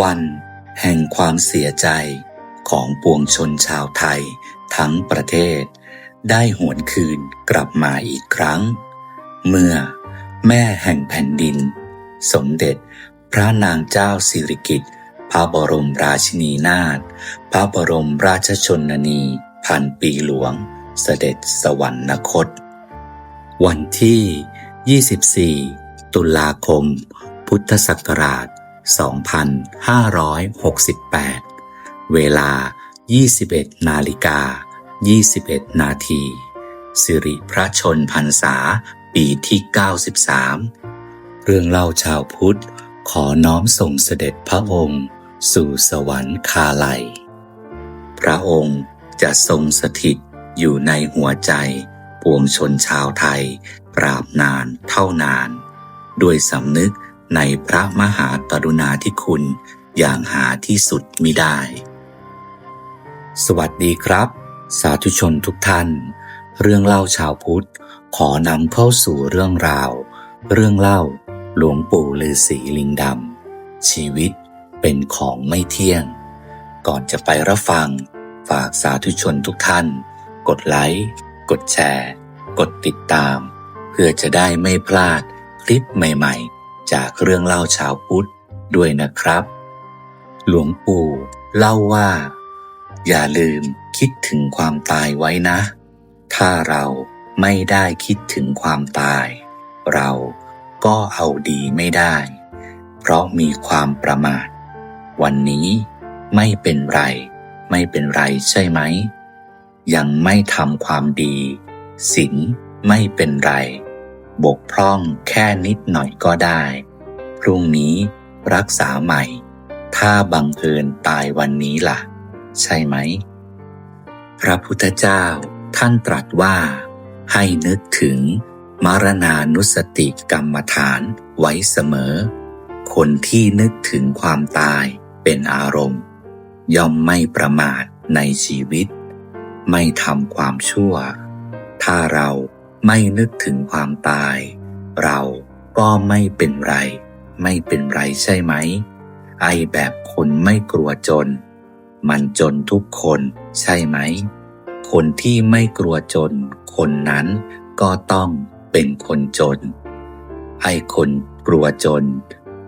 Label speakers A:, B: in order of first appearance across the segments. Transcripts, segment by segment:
A: วัน แห่งความเสียใจของปวงชนชาวไทยทั้งประเทศ ได้หวนคืนกลับมาอีกครั้ง เมื่อแม่แห่งแผ่นดิน สมเด็จพระนางเจ้าสิริกิติ์พระบรมราชินีนาถพระบรมราชชนนี พันปีหลวง เสด็จสวรรคต วันที่ 24 ตุลาคม พุทธศักราช 2568 เวลา 21 นาฬิกา 21 นาที สิริพระชนพรรษาปีที่ 93 เรื่องเล่าชาวพุทธ ขอน้อมส่งเสด็จพระองค์ สู่สวรรคาลัย พระองค์จะทรงสถิตอยู่ในหัวใจปวงชนชาวไทย ปราบนานเท่านาน ด้วยสำนึก ในพระมหากรุณาธิคุณอย่างหาที่สุดมิได้ สวัสดีครับ สาธุชนทุกท่าน เรื่องเล่าชาวพุทธ ขอนำเข้าสู่เรื่องราว เรื่องเล่าหลวงปู่ฤาษีลิงดำชีวิตเป็นของไม่เที่ยง ก่อนจะไปรับฟัง ฝากสาธุชนทุกท่าน กดไลค์ กดแชร์ กดติดตาม เพื่อจะได้ไม่พลาดคลิปใหม่ ๆ จากเรื่องเล่าชาวพุทธด้วยนะครับ หลวงปู่เล่าว่า อย่าลืมคิดถึงความตายไว้นะ ถ้าเราไม่ได้คิดถึงความตาย เราก็เอาดีไม่ได้ เพราะมีความประมาท วันนี้ไม่เป็นไร ไม่เป็นไรใช่ไหม ยังไม่ทำความดีศีลไม่เป็นไร บกพร่องแค่นิดหน่อยก็ได้ พรุ่งนี้รักษาใหม่ ถ้าบังเอิญตายวันนี้ล่ะ ใช่ไหม พระพุทธเจ้าท่านตรัสว่า ให้นึกถึงมรณานุสติกรรมฐานไว้เสมอ คนที่นึกถึงความตายเป็นอารมณ์ ย่อมไม่ประมาทในชีวิต ไม่ทำความชั่ว ถ้าเรา ไม่นึกถึงความตาย เราก็ไม่เป็นไร ไม่เป็นไรใช่ไหม ไอแบบคนไม่กลัวจน มันจนทุกคนใช่ไหม คนที่ไม่กลัวจน คนนั้นก็ต้องเป็นคนจน ไอคนกลัวจน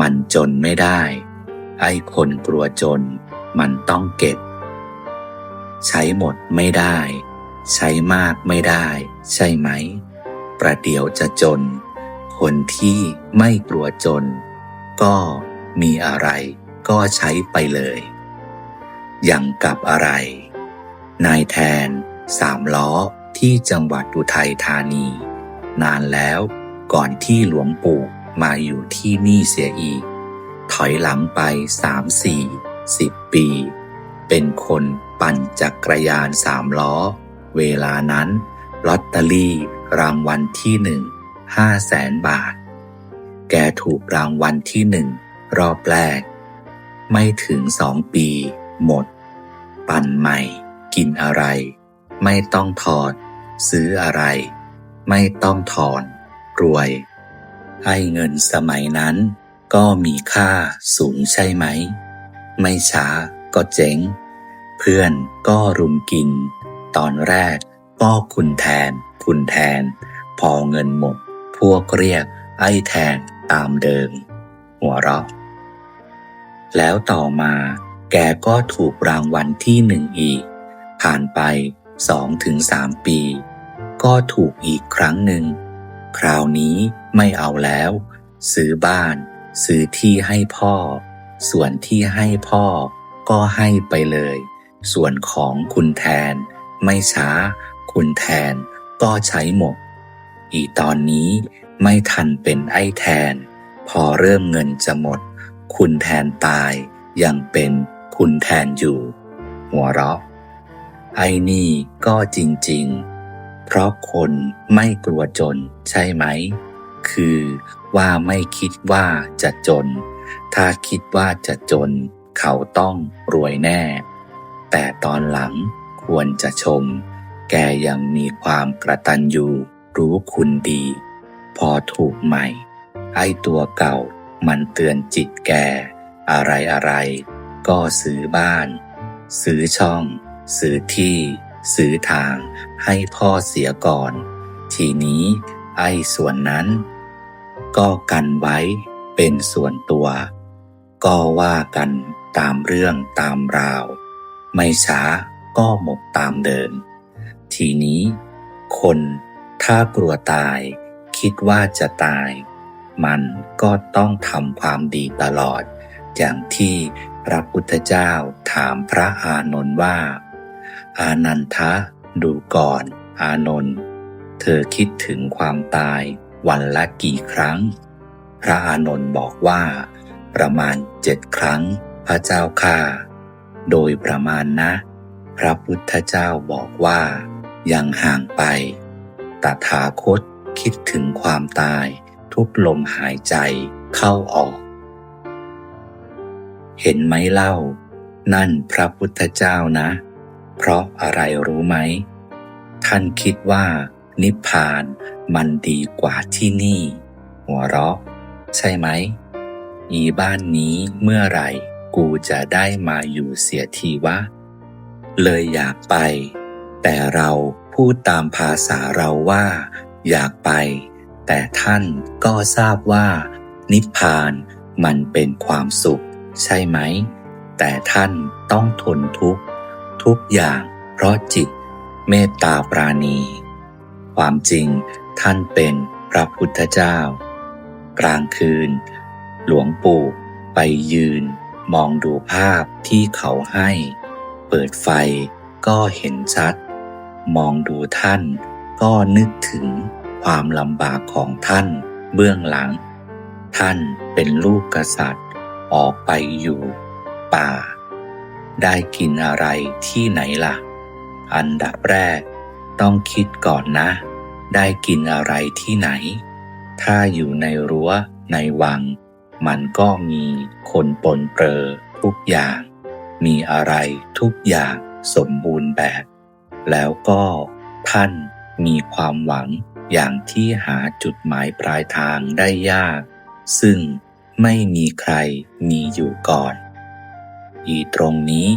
A: มันจนไม่ได้ ไอคนกลัวจน มันต้องเก็บ ใช้หมดไม่ได้ ใช้มากไม่ได้ ใช่ไหม ประเดี๋ยวจะจน คนที่ไม่กลัวจน ก็มีอะไรก็ใช้ไปเลย อย่างกับอะไร นายแทนสามล้อที่จังหวัดอุทัยธานี นานแล้วก่อนที่หลวงปู่มาอยู่ที่นี่เสียอีก ถอยหลังไปสามสี่สิบปี เป็นคนปั่นจักรยานสามล้อ เวลานั้นลอตเตอรี่ รางวัลที่หนึ่งห้าแสนบาท แกถูกรางวัลที่หนึ่งรอบแรก ไม่ถึงสองปี หมด ปั่นใหม่ กินอะไร ไม่ต้องถอด ซื้ออะไร ไม่ต้องถอน รวย ให้เงินสมัยนั้น ก็มีค่าสูงใช่ไหม ไม่ช้าก็เจ๊งเพื่อนก็รุมกิน ตอนแรกก็คุณแทน คุณแทน พอเงินหมด พวกเรียกไอ้แทนตามเดิม หัวเราะ แล้วต่อมาแกก็ถูกรางวัลที่หนึ่งอีก ผ่านไปสองถึงสามปี ก็ถูกอีกครั้งหนึ่ง คราวนี้ไม่เอาแล้ว ซื้อบ้าน ซื้อที่ให้พ่อ ส่วนที่ให้พ่อก็ให้ไปเลย ส่วนของคุณแทน ไม่ช้า คุณแทน ก็ใช้หมด อีตอนนี้ไม่ทันเป็นไอ้แทน พอเริ่มเงินจะหมด คุณแทนตายยังเป็นคุณแทนอยู่ หัวเราะ ไอ้นี่ก็จริง ๆ เพราะคนไม่กลัวจนใช่ไหม คือว่าไม่คิดว่าจะจน ถ้าคิดว่าจะจน เขาต้องรวยแน่ แต่ตอนหลังควรจะชม แกยังมีความกระตันยูรู้คุณดี พอถูกใหม่ ไอ้ตัวเก่ามันเตือนจิตแก อะไรอะไร ก็ซื้อบ้าน ซื้อช่อง ซื้อที่ ซื้อทาง ให้พ่อเสียก่อน ทีนี้ไอ้ส่วนนั้น ก็กันไว้เป็นส่วนตัว ก็ว่ากันตามเรื่องตามราว ไม่ช้าก็หมดตามเดิม ทีนี้ คนถ้ากลัวตาย คิดว่าจะตาย มันก็ต้องทำความดีตลอด อย่างที่พระพุทธเจ้าถามพระอานนท์ว่า อานันทะดูก่อน อานนท์เธอคิดถึงความตายวันละกี่ครั้ง พระอานนท์บอกว่า ประมาณเจ็ดครั้ง พระเจ้าค่าโดยประมาณนะ พระพุทธเจ้าบอกว่า ยังห่างไป ตถาคตคิดถึงความตาย ทุกลมหายใจเข้าออก เห็นไหมเล่า นั่นพระพุทธเจ้านะ เพราะอะไรรู้ไหม ท่านคิดว่า นิพพานมันดีกว่าที่นี่ หัวเราะ ใช่ไหม อีบ้านนี้เมื่อไหร่กูจะได้มาอยู่เสียทีวะ เลยอยากไป แต่เราพูดตามภาษาเราว่า อยากไป แต่ท่านก็ทราบว่า นิพพานมันเป็นความสุข ใช่ไหม แต่ท่านต้องทนทุกข์ทุกอย่างเพราะจิต เมตตาปราณี ความจริงท่านเป็นพระพุทธเจ้า กลางคืน หลวงปู่ไปยืน มองดูภาพที่เขาให้ เปิดไฟก็เห็นชัด มองดูท่าน ก็นึกถึงความลำบากของท่านเบื้องหลัง ท่านเป็นลูกกษัตริย์ ออกไปอยู่ ป่า ได้กินอะไรที่ไหนล่ะ อันดับแรก ต้องคิดก่อนนะ ได้กินอะไรที่ไหน ถ้าอยู่ในรั้วในวัง มันก็มีคนปนเปื้อทุกอย่าง มีอะไรทุกอย่างสมบูรณ์แบบ แล้วก็ท่านมีความหวังอย่างที่หาจุดหมายปลายทางได้ยาก ซึ่งไม่มีใครมีอยู่ก่อน อีตรงนี้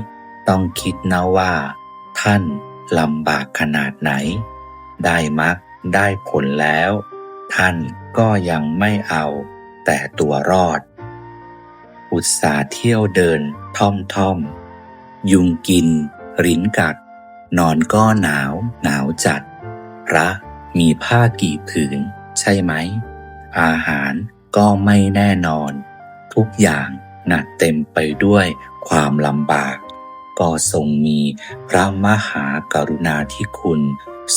A: ต้องคิดนะว่า ท่านลำบากขนาดไหน ได้มักได้ผลแล้ว ท่านก็ยังไม่เอา แต่ตัวรอด อุตสาห์เที่ยวเดินท่อมท่อมยุงกิน ริ้นกัด นอนก็หนาว หนาวจัด พระมีผ้ากี่ผืน ใช่ไหม อาหารก็ไม่แน่นอน ทุกอย่างหนักเต็มไปด้วยความลำบาก ก็ทรงมีพระมหากรุณาธิคุณ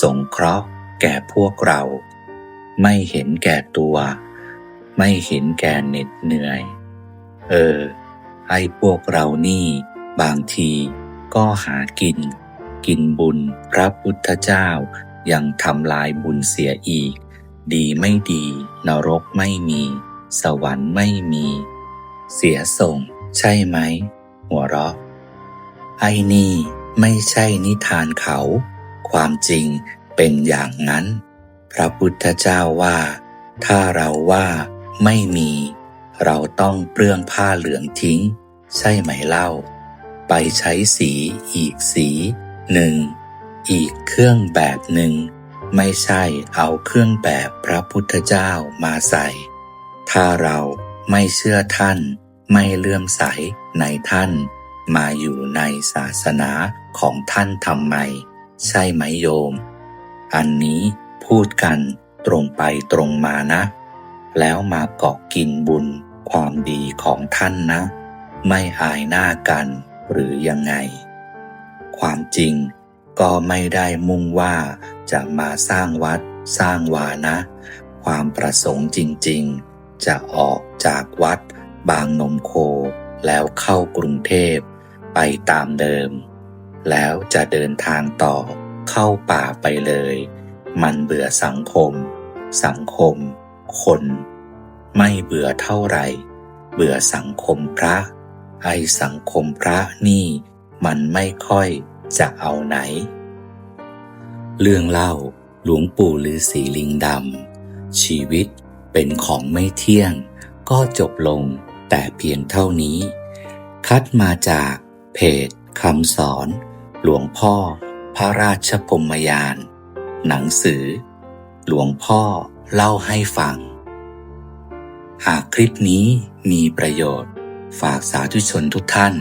A: สงเคราะห์แก่พวกเรา ไม่เห็นแก่ตัว ไม่เห็นแก่เหน็ดเหนื่อย เออ ให้พวกเรานี่ บางทีก็หากิน กินบุญ พระพุทธเจ้ายังทำลายบุญเสียอีก ดีไม่ดี นรกไม่มี สวรรค์ไม่มี เสียส่ง ใช่ไหม หัวเราะ ไอ้นี่ไม่ใช่นิทานเขา ความจริงเป็นอย่างนั้น พระพุทธเจ้าว่า ถ้าเราว่าไม่มี เราต้องเปลื้องผ้าเหลืองทิ้ง ใช่ไหมเล่า ไปใช้สีอีกสี หนึ่งอีกเครื่องแบบหนึ่ง ไม่ใช่เอาเครื่องแบบพระพุทธเจ้ามาใส่ ถ้าเราไม่เชื่อท่าน ไม่เลื่อมใสในท่าน มาอยู่ในศาสนาของท่านทำไม ใช่ไหมโยม อันนี้พูดกันตรงไปตรงมานะ แล้วมาเกาะกินบุญความดีของท่านนะ ไม่อายหน้ากันหรือยังไง ความจริง ก็ไม่ได้มุ่งว่าจะมาสร้างวัดสร้างวานะ ความประสงค์จริงๆ จะออกจากวัดบางนมโคแล้วเข้ากรุงเทพไปตามเดิม แล้วจะเดินทางต่อเข้าป่าไปเลย มันเบื่อสังคม สังคม คน ไม่เบื่อเท่าไหร่ เบื่อสังคมพระไอสังคมพระนี่ มันไม่ค่อยจะเอาไหน เรื่องเล่าหลวงปู่ฤาษีลิงดำชีวิตเป็นของไม่เที่ยง ก็จบลงแต่เพียงเท่านี้ คัดมาจากเพจคำสอน หลวงพ่อ พระราชพรมยาน หนังสือ หลวงพ่อเล่าให้ฟัง หากคลิปนี้มีประโยชน์ ฝากสาธุชนทุกท่าน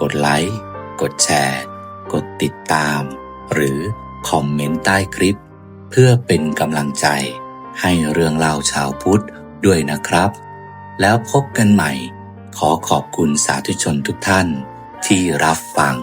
A: กดไลค์ กดแชร์ กดติดตาม หรือคอมเมนต์ใต้คลิป เพื่อเป็นกำลังใจ ให้เรื่องเล่าชาวพุทธด้วยนะครับ แล้วพบกันใหม่ ขอขอบคุณสาธุชนทุกท่านที่รับฟัง